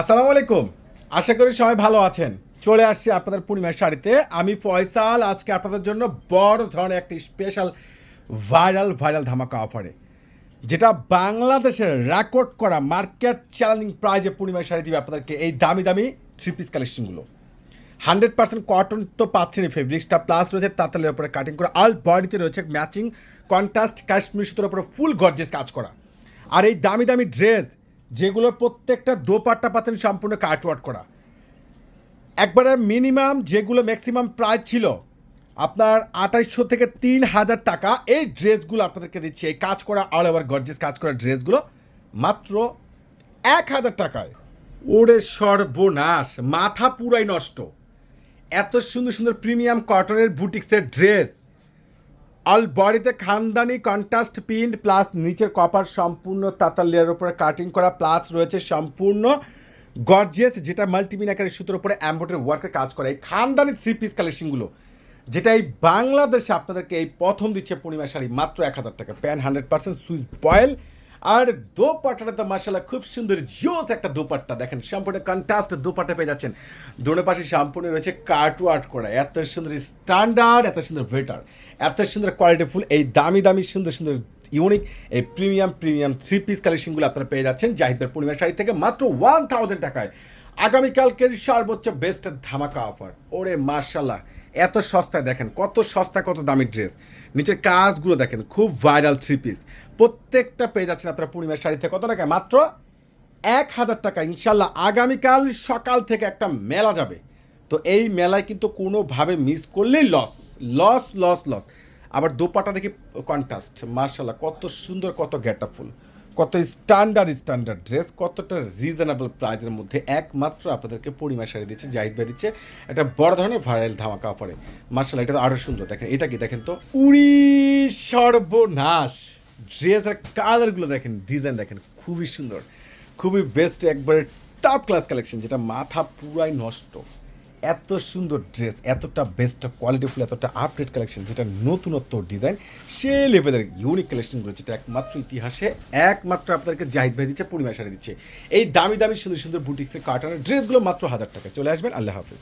আসসালামু আলাইকুম। আশা করি সবাই ভালো আছেন। চলে আসছি আপনাদের পূর্ণিমার শাড়িতে। আমি ফয়সাল। আজকে আপনাদের জন্য বড় ধরনের একটি স্পেশাল ভাইরাল ভাইরাল ধামাকা অফারে যেটা বাংলাদেশের রেকর্ড করা মার্কেট চ্যালেঞ্জিং প্রাইজে পূর্ণিমার শাড়ি দিবে আপনাদেরকে এই দামি দামি থ্রি পিস কালেকশনগুলো হান্ড্রেড পার্সেন্ট কটন তো পাচ্ছেন ফেব্রিক্সটা প্লাস রয়েছে তাঁতালের উপরে কাটিং করা। অল বডিতে রয়েছে ম্যাচিং কন্ট্রাস্ট কাশ্মীর সুতোর উপরে ফুল গর্জেস কাজ করা। আর এই দামি দামি ড্রেস যেগুলোর প্রত্যেকটা দোপাট্টা পাচ্ছেন সম্পূর্ণ কাটওয়ার্ট করা। একবারে মিনিমাম যেগুলো ম্যাক্সিমাম প্রাইস ছিল, আপনার আঠাইশশো থেকে তিন হাজার টাকা এই ড্রেসগুলো আপনাদেরকে দিচ্ছি। এই কাজ করা অল ওভার গর্জেস কাজ করা ড্রেসগুলো মাত্র এক হাজার টাকায়। ওরে সর্বনাশ, মাথা পুরাই নষ্ট। এত সুন্দর সুন্দর প্রিমিয়াম কটনের বুটিক্সের ড্রেস অল বডিতে খানদানি কন্ট্রাস্ট প্রিন্ট প্লাস নিচের কপার সম্পূর্ণ তাতার লেয়ার উপরে কাটিং করা প্লাস রয়েছে সম্পূর্ণ গর্জিয়াস, যেটা মাল্টিমিনাকারের সুতোর উপরে অ্যাম্বোটারি ওয়ার্কের কাজ করে। এই খানদানি থ্রি পিস কালেকশনগুলো যেটা এই বাংলাদেশে আপনাদেরকে এই প্রথম দিচ্ছে পূর্ণিমা শাড়ি, মাত্র এক হাজার টাকা। প্যান হান্ড্রেড পার্সেন্ট সুইচ বয়েল আর দোপাট্টাটা তো মাসাল্লাহ খুব সুন্দর, জোস একটা দোপাট্টা। দেখেন সম্পূর্ণ কন্ট্রাস্ট দোপাট্টা পেয়ে যাচ্ছেন। দোনো পাশে সম্পূর্ণ রয়েছে কার্টু আর্ট করা। এত সুন্দর স্ট্যান্ডার্ড এত সুন্দর ভেটার এত সুন্দর কোয়ালিটিফুল এই দামি দামি, সুন্দর সুন্দর ইউনিক এই প্রিমিয়াম প্রিমিয়াম থ্রি পিস কালেকশনগুলো আপনারা পেয়ে যাচ্ছেন জাহিদের পূর্ণিমা শাড়ি থেকে মাত্র ওয়ান থাউজেন্ড টাকায়। আগামীকালকের সর্বোচ্চ বেস্ট ধামাকা অফার ওরে মার্শাল্লাহ এত সস্তায় দেখেন, কত সস্তা কত দামি ড্রেস নিচের কাজগুলো দেখেন, খুব ভাইরাল থ্রি পিস প্রত্যেকটা পেয়ে যাচ্ছেন আপনারা পূর্ণিমার শাড়ি থেকে কত টাকায় মাত্র এক হাজার টাকা। ইনশাল্লাহ আগামীকাল সকাল থেকে একটা মেলা যাবে। তো এই মেলায় কিন্তু কোনোভাবে মিস করলেই লস লস লস লস আবার দোপাটা দেখি কন্ট্রাস্ট মার্শাল্লাহ কত সুন্দর, কত ফুল কত স্ট্যান্ডার্ড স্ট্যান্ডার্ড ড্রেস কতটা রিজনেবল প্রাইজের মধ্যে একমাত্র আপনাদেরকে পরিমাণ শাড়ি দিচ্ছে, জাহিদ দিচ্ছে। একটা বড় ধরনের ভাইরাল ধামাকা অফারে মার্শাল্লাহ এটা তো আরও সুন্দর। দেখেন, এটা কি দেখেন তো? উড়ি সর্বনাশ ড্রেসের কালারগুলো দেখেন ডিজাইন দেখেন, খুবই সুন্দর। খুবই বেস্ট একবারে টপ ক্লাস কালেকশন যেটা মাথা পুরাই নষ্ট। এত সুন্দর ড্রেস এতটা বেস্ট কোয়ালিটিফুল এতটা আপডেট কালেকশন যেটা নতুনত্ব ডিজাইন সে লেভেলের ইউনিক কালেকশনগুলো যেটা একমাত্র ইতিহাসে, একমাত্র আপনাদেরকে জাহিদ ভাই দিচ্ছে পূর্ণিমা দিচ্ছে। এই দামি দামি, সুন্দর সুন্দর বুটিক্সের কার্টনের ড্রেসগুলো মাত্র হাজার টাকা চলে আসবেন, আল্লাহ হাফিজ।